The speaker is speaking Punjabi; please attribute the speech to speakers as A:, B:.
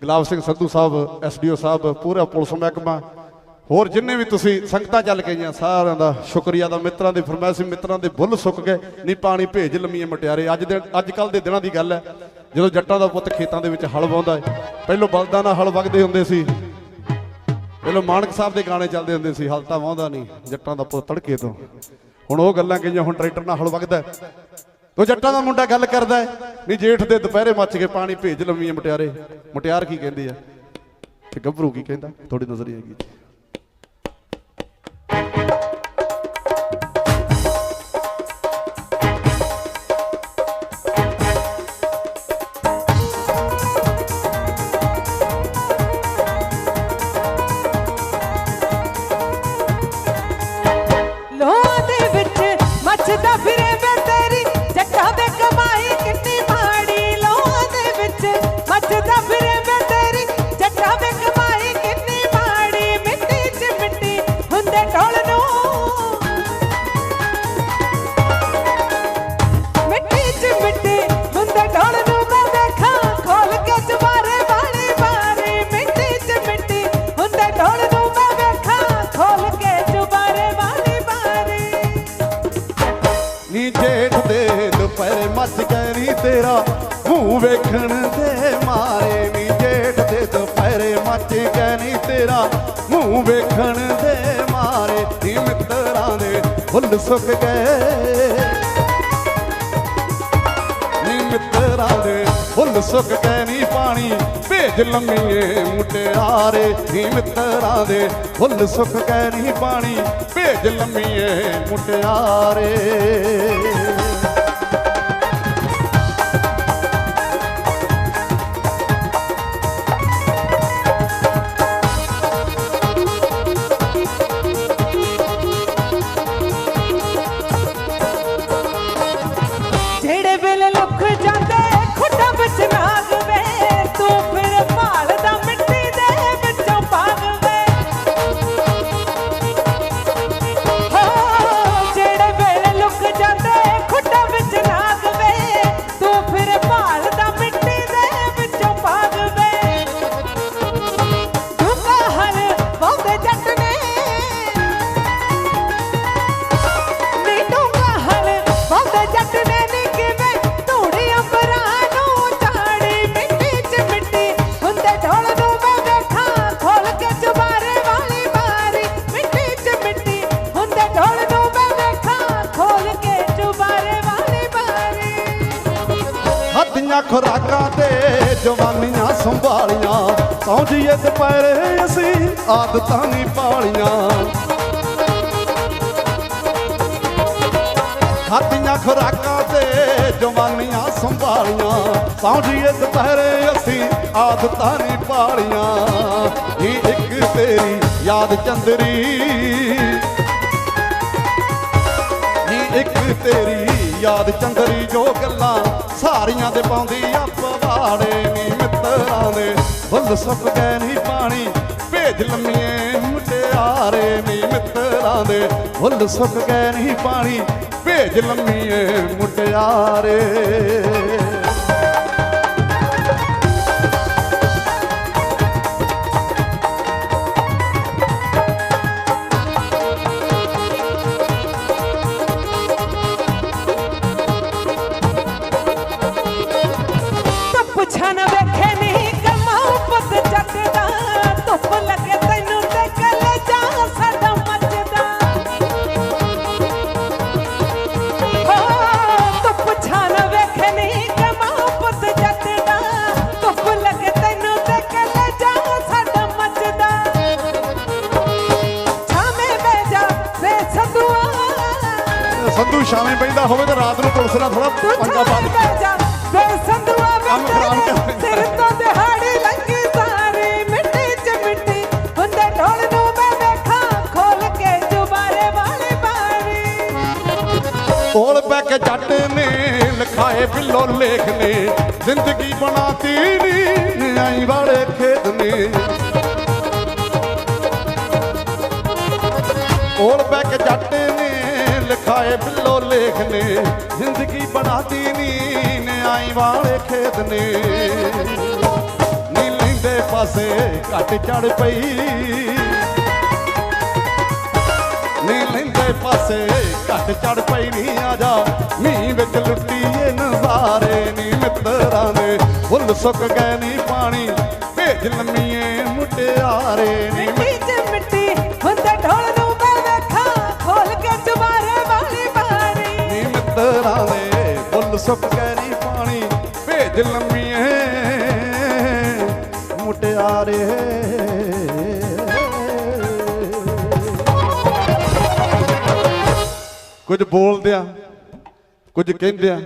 A: ਗੁਲਾਬ ਸਿੰਘ ਸੰਧੂ ਸਾਹਿਬ ਐਸਡੀਓ ਸਾਹਿਬ, ਪੂਰਾ ਪੁਲਿਸ ਮਹਿਕਮਾ, ਹੋਰ ਜਿੰਨੇ ਵੀ ਤੁਸੀਂ ਸੰਗਤਾਂ ਚੱਲ ਕੇ ਗਈਆਂ ਸਾਰਿਆਂ ਦਾ ਸ਼ੁਕਰੀਆ ਦਾ। ਮਿੱਤਰਾਂ ਦੇ ਫਰਮਾਇਸ਼, ਮਿੱਤਰਾਂ ਦੇ ਬੁੱਲ ਸੁੱਕ ਗਏ ਨਹੀਂ ਪਾਣੀ ਭੇਜ ਲੰਮੀਆਂ ਮਟਿਆਰੇ। ਅੱਜ ਦੇ, ਅੱਜ ਕੱਲ ਦੇ ਦਿਨਾਂ ਦੀ ਗੱਲ ਹੈ, ਜਦੋਂ ਜੱਟਾਂ ਦਾ ਪੁੱਤ ਖੇਤਾਂ ਦੇ ਵਿੱਚ ਹਲ ਵਾਉਂਦਾ ਹੈ, ਪਹਿਲੋਂ ਬਲਦਾਂ ਨਾਲ ਹਲ ਵਗਦੇ ਹੁੰਦੇ ਸੀ, ਪਹਿਲੋਂ ਮਾਨਕ ਸਾਹਿਬ ਦੇ ਗਾਣੇ ਚੱਲਦੇ ਹੁੰਦੇ ਸੀ ਹਲ ਤਾਂ ਵਾਹੁੰਦਾ ਨਹੀਂ ਜੱਟਾਂ ਦਾ ਪੁੱਤ ਤੜਕੇ ਤੋਂ। ਹੁਣ ਉਹ ਗੱਲਾਂ ਕਹੀਆਂ, ਹੁਣ ਟਰੈਕਟਰ ਨਾਲ ਹਲ ਵਗਦਾ ਹੈ। ਜੱਟਾਂ ਦਾ ਮੁੰਡਾ ਗੱਲ ਕਰਦਾ ਹੈ ਨਹੀਂ ਜੇਠ ਦੇ ਦੁਪਹਿਰੇ ਮੱਚ ਕੇ ਪਾਣੀ ਭੇਜ ਲੰਮੀਆਂ ਮਟਿਆਰੇ। ਮਟਿਆਰ ਕੀ ਕਹਿੰਦੇ ਆ? ਤੇ ਗੱਭਰੂ ਕੀ ਕਹਿੰਦਾ? ਥੋੜੀ ਨਜ਼ਰ ਆਏਗੀ ਜੀ।
B: ਤੇਰਾ
A: ਮੂੰਹ ਵੇਖਣ ਦੇ ਮਾਰੇ ਨੀ ਜੇਠ ਦੇ ਦੁਪਹਿਰੇ ਮੱਚ ਗਏ ਨੀ ਤੇਰਾ ਮੂੰਹ ਵੇਖਣ ਦੇ ਮਾਰੇ ਨੀ ਮਿੱਤਰਾਂ ਦੇ ਫੁੱਲ ਸੁੱਕ ਗਏ। ਨੀ ਮਿੱਤਰਾਂ ਦੇ ਫੁੱਲ ਸੁੱਕ ਗਏ, ਨੀ ਪਾਣੀ ਭੇਜ ਲੰਮੀਏ ਮੁਟਿਆਰੇ। ਨੀ ਮਿੱਤਰਾਂ ਦੇ ਫੁੱਲ ਸੁੱਕ ਗਏ, ਨੀ ਪਾਣੀ ਭੇਜ ਲੰਮੀਏ ਮੁਟਿਆਰੇ। ਹੱਥੀਆਂ ਖੁਰਾਕਾਂ ਤੇ ਜਵਾਨੀਆਂ ਸੰਭਾਲੀਆਂ। ਸੌਂਜੀਏ ਦੁਪਹਿਰੇ ਅਸੀਂ ਆਦਤਾਂ ਨਹੀਂ ਪਾਲੀਆਂ। ਹੱਥੀਆਂ ਖੁਰਾਕਾਂ ਤੇ ਜਵਾਨੀਆਂ ਸੰਭਾਲੀਆਂ। ਸੌਂਜੀਏ ਦੁਪਹਿਰੇ ਅਸੀਂ ਆਦਤਾਂ ਨਹੀਂ ਪਾਲੀਆਂ। ਨੀ ਇੱਕ ਤੇਰੀ ਯਾਦ ਚੰਦਰੀ, ਨੀ ਇੱਕ ਤੇਰੀ ਯਾਦ ਚੰਦਰੀ ਜੋ ਗੱਲਾਂ ਸਾਰੀਆਂ ਤੇ ਪਾਉਂਦੀ ਆ ਪਵਾੜੇ ਨੀ ਮਿੱਤਰਾਂ ਦੇ। ਫੁੱਲ ਸੁੱਕ ਗਏ ਨੀ ਪਾਣੀ, ਭੇਜ ਲੰਮੀਏ ਮੁਟਿਆਰੇ ਨੀ ਮਿੱਤਰਾਂ ਦੇ। ਫੁੱਲ ਸੁੱਕ ਗਏ ਨੀ ਪਾਣੀ, ਭੇਜ ਲੰਮੀਏ ਮੁਟਿਆਰੇ। ਸ਼ਾਮੇ ਪੈਂਦਾ ਹੋਵੇ ਤਾਂ ਰਾਤ ਨੂੰ ਪੁਲਿਸ ਨਾਲ ਥੋੜਾ ਪੰਗਾ ਪਾ
B: ਜਾ। ਵੇ ਸੰਦੂਆ
A: ਕੰਮ ਖਰਾਬ ਕਰ
B: ਵੇ ਸਿਰ ਤੋਂ ਦਿਹਾੜੀ ਲੰਗੀ ਸਾਰੀ ਮਿੱਟੀ ਚ ਮਿੱਟੀ। ਹੁੰਦੇ ਢੋਲ ਨੂੰ ਮੈਂ ਵੇਖਾਂ ਖੋਲ ਕੇ ਜੁਬਾਰੇ ਵਾਲੀ ਬਾਰੀ
A: ਕੋਲ ਬੈ ਕੇ ਜੱਟ ਨੇ ਲਿਖਾਏ ਬਿੱਲੋ ਲੇਖ ਨੇ ਜ਼ਿੰਦਗੀ ਬਣਾਤੀ ਨੀ ਆਈ ਵਾਲੇ ਖੇਤ ਨੇ। ਕੋਲ ਬੈ ਕੇ ਜੱਟ ਨੇ ਬਿੱਲੋ ਲੇਖ ਨੇ, ਜ਼ਿੰਦਗੀ ਬਣਾਤੀ ਨੀ ਨਿਆਈ ਵਾਲੇ ਖੇਤ ਨੇ। ਨੀ ਲੈਂਦੇ ਪਾਸੇ ਘੱਟ ਚੜ ਪਈ। ਨੀ ਲੈਂਦੇ ਪਾਸੇ ਘੱਟ ਚੜ ਪਈ ਨੀ, ਆ ਜਾ, ਮੀਂਹ ਵਿੱਚ ਲੁੱਟੀਏ ਨਜ਼ਾਰੇ ਨੀ ਮਿੱਤਰਾਂ ਦੇ। ਫੁੱਲ ਸੁੱਕ ਗਏ ਨੀ ਪਾਣੀ, ਭੇਜ ਲੰਮੀਏ ਮੁਟਿਆਰੇ ਨੀ। ਦੇ ਫੁੱਲ ਸੁੱਕ ਪਾਣੀ ਭੇਜ ਲੰਮੀਏ। ਮੁਟਿਆਰੇ ਕੁਝ ਬੋਲਦੇ ਆ ਕੁਝ ਕਹਿੰਦਿਆਂ